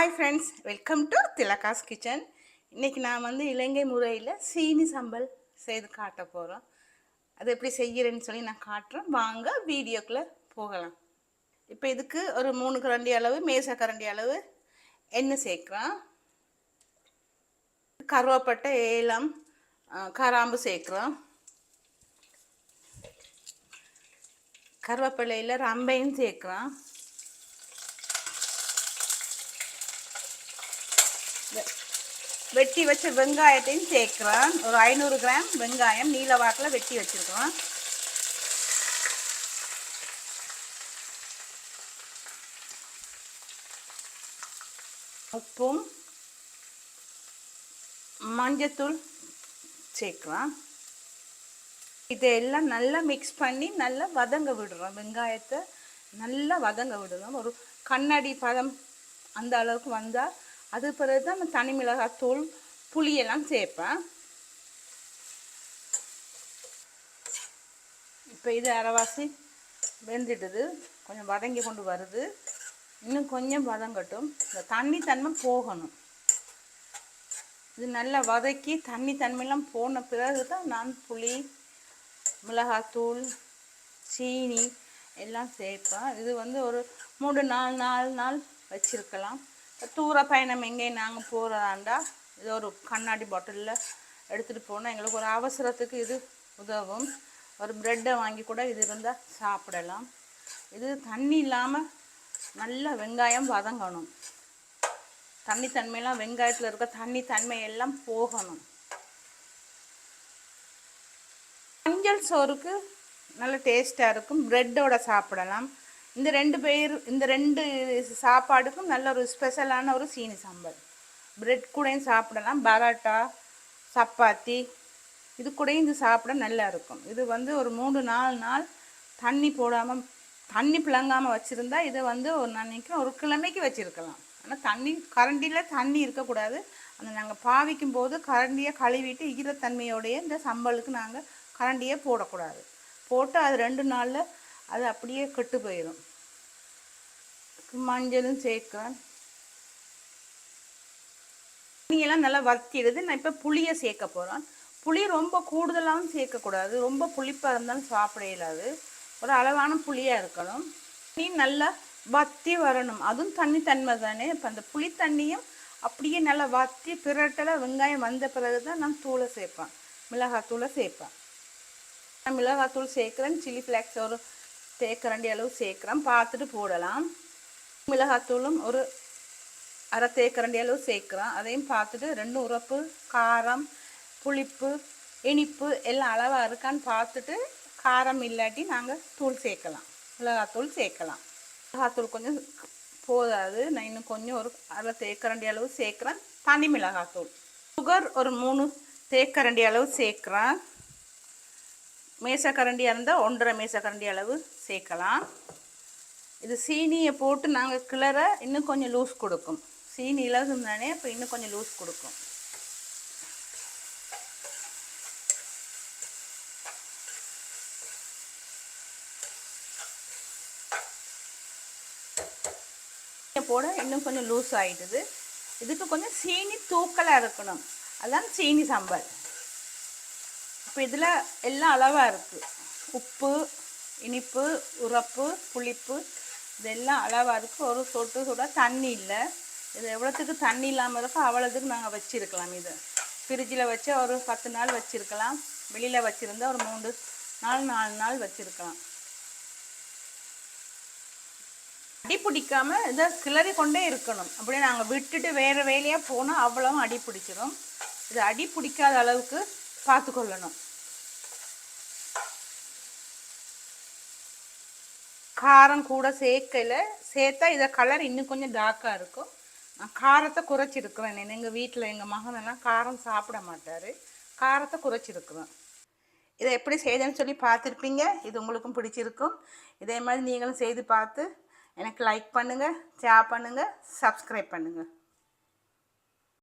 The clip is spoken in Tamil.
Hi friends welcome to Thilaga's kitchen இன்றைக்கி நான் வந்து இலங்கை முறையில் சீனி சம்பல் செய்து காட்ட போகிறோம் அது எப்படி செய்கிறேன்னு சொல்லி நான் காட்டுறேன். வாங்க வீடியோக்குள்ளே போகலாம். இப்போ இதுக்கு ஒரு மூணு கரண்டி அளவு மேச கரண்டி அளவு எண்ணெய் சேர்க்குறோம் கருவேப்பட்டை ஏலம் கராம்பு சேர்க்குறோம் கருவேப்பிலையில் ரம்பையும் சேர்க்குறோம் வெட்டி வச்ச வெங்காயத்தையும் சேர்க்குறோம் ஒரு ஐநூறு கிராம் வெங்காயம் நீல வாக்கில் வெட்டி வச்சுருக்கோம் உப்பும் மஞ்சத்தூள் சேர்க்கலாம் இதெல்லாம் நல்லா மிக்ஸ் பண்ணி நல்லா வதங்க விடுறோம். வெங்காயத்தை நல்லா வதங்க விடுறோம். ஒரு கண்ணாடி பதம் அந்த அளவுக்கு வந்தால் அது பிறகு தான் நான் தனி மிளகாத்தூள் புளியெல்லாம் சேர்ப்பேன். இப்போ இது அரைவாசி வெந்துட்டுது கொஞ்சம் வதங்கி கொண்டு வருது. இன்னும் கொஞ்சம் வதங்கட்டும். இந்த தண்ணி தன்மை போகணும். இது நல்லா வதக்கி தண்ணி தன்மையெல்லாம் போன பிறகு தான் நான் புளி மிளகாத்தூள் சீனி எல்லாம் சேர்ப்பேன். இது வந்து ஒரு மூணு நாலு நாலு நாள் வச்சுருக்கலாம். தூர பயணம் எங்கேயும் நாங்கள் போகிறதாண்டா இது ஒரு கண்ணாடி பாட்டிலில் எடுத்துகிட்டு போனால் எங்களுக்கு ஒரு அவசரத்துக்கு இது உதவும். ஒரு ப்ரெட்டை வாங்கி கூட இது இருந்தால் சாப்பிடலாம். இது தண்ணி இல்லாமல் நல்லா வெங்காயம் வதங்கணும். தண்ணி தன்மையெல்லாம் வெங்காயத்தில் இருக்க தண்ணி தன்மை எல்லாம் போகணும். மஞ்சள் சோறுக்கு நல்ல டேஸ்ட்டாக இருக்கும். ப்ரெட்டோட சாப்பிடலாம். இந்த ரெண்டு பேர் இந்த ரெண்டு சாப்பாடுக்கும் நல்ல ஒரு ஸ்பெஷலான ஒரு சீனி சாம்பார். ப்ரெட் கூடயும் சாப்பிடலாம் பரோட்டா சப்பாத்தி இது கூடயும் இது சாப்பிட நல்லா இருக்கும். இது வந்து ஒரு மூணு நாலு நாள் தண்ணி போடாமல் தண்ணி பிளங்காமல் வச்சுருந்தா இதை வந்து ஒரு நாளைக்கு ஒரு கிழமைக்கு வச்சுருக்கலாம். ஆனால் தண்ணி கரண்டியில் தண்ணி இருக்கக்கூடாது. அந்த நாங்கள் பாவிக்கும் போது கரண்டியை கழுவிட்டு ஈரத்தன்மையோடைய இந்த சம்பளுக்கு நாங்கள் கரண்டியே போடக்கூடாது. போட்டு அது ரெண்டு நாளில் அது அப்படியே கெட்டு போயிடும் மஞ்சளும் சேர்க்கிறேன் புளியெல்லாம் நல்லா வத்திடுது. நான் இப்போ புளியை சேர்க்க போகிறேன் புளி ரொம்ப கூடுதலாகவும் சேர்க்கக்கூடாது. ரொம்ப புளிப்பாக இருந்தாலும் சாப்பிட இயலாது. ஒரு அளவான புளியாக இருக்கணும். நீ நல்லா வத்தி வரணும். அதுவும் தண்ணி தன்மை தானே. இப்போ அந்த புளி தண்ணியும் அப்படியே நல்லா வத்தி பிரட்டல வெங்காயம் வந்த பிறகு தான் நான் தூளை சேர்ப்பேன். மிளகாத்தூளை சேர்ப்பேன். நான் மிளகாத்தூள் சேர்க்குறேன். சில்லி ஃப்ளாக்ஸ் ஒரு தேக்கரண்டி அளவு சேர்க்குறோம் பார்த்துட்டு போடலாம். மிளகாத்தூளும் ஒரு அரை தேக்கரண்டி அளவு சேர்க்குறோம் அதையும் பார்த்துட்டு ரெண்டு உரப்பு காரம் புளிப்பு இனிப்பு எல்லாம் அளவாக இருக்கான்னு பார்த்துட்டு காரம் இல்லாட்டி நாங்கள் தூள் சேர்க்கலாம். மிளகாத்தூள் சேர்க்கலாம். மிளகாத்தூள் கொஞ்சம் போதாது. நான் இன்னும் கொஞ்சம் ஒரு அரை தேக்கரண்டி அளவு சேர்க்குறேன். தனி மிளகாத்தூள். சுகர் ஒரு மூணு தேக்கரண்டி அளவு சேர்க்குறேன். மேசக்கரண்டியாக இருந்தால் ஒன்றரை மேசக்கரண்டி அளவு சேர்க்கலாம். இது சீனியை போட்டு நாங்கள் கிளற இன்னும் கொஞ்சம் லூஸ் கொடுக்கும். சீனி இலகும் தானே இப்போ இன்னும் கொஞ்சம் லூஸ் கொடுக்கும். போட இன்னும் கொஞ்சம் லூஸ் ஆகிடுது இதுக்கு கொஞ்சம் சீனி தூக்கலாக இருக்கணும். அதான் சீனி சாம்பார். இப்போ இதில் எல்லாம் அளவாக இருக்குது உப்பு இனிப்பு உரப்பு புளிப்பு இதெல்லாம் அளவாக இருக்குது ஒரு சொட்டு சுட தண்ணி இல்லை. இது எவ்வளோத்துக்கு தண்ணி இல்லாமல் இருக்கோ அவ்வளோத்துக்கு நாங்கள் வச்சுருக்கலாம் இது. ஃப்ரிட்ஜில் வச்சு ஒரு பத்து நாள் வச்சுருக்கலாம். வெளியில் வச்சுருந்தா ஒரு மூணு நாள் நாலு நாள் வச்சுருக்கலாம். அடி பிடிக்காம இதை கிளறி கொண்டே இருக்கணும். அப்படியே நாங்கள் விட்டுட்டு வேறு வேலையாக போனால் அவ்வளவும் அடி பிடிச்சிரும். இது அடி பிடிக்காத அளவுக்கு பார்த்துக்கொள்ளணும். காரம் கூட சேர்க்கல. சேர்த்தா இதை கலர் இன்னும் கொஞ்சம் டார்க்காக இருக்கும். நான் காரத்தை குறைச்சிருக்கிறேன் எங்கள் வீட்டில் எங்கள் மகனெல்லாம் காரம் சாப்பிட மாட்டார். காரத்தை குறைச்சிருக்கிறேன் இதை எப்படி செய்தேன்னு சொல்லி பார்த்துருப்பீங்க. இது உங்களுக்கும் பிடிச்சிருக்கும். இதே மாதிரி நீங்களும் செய்து பார்த்து எனக்கு லைக் பண்ணுங்கள் ஷேர் பண்ணுங்கள் சப்ஸ்கிரைப் பண்ணுங்கள்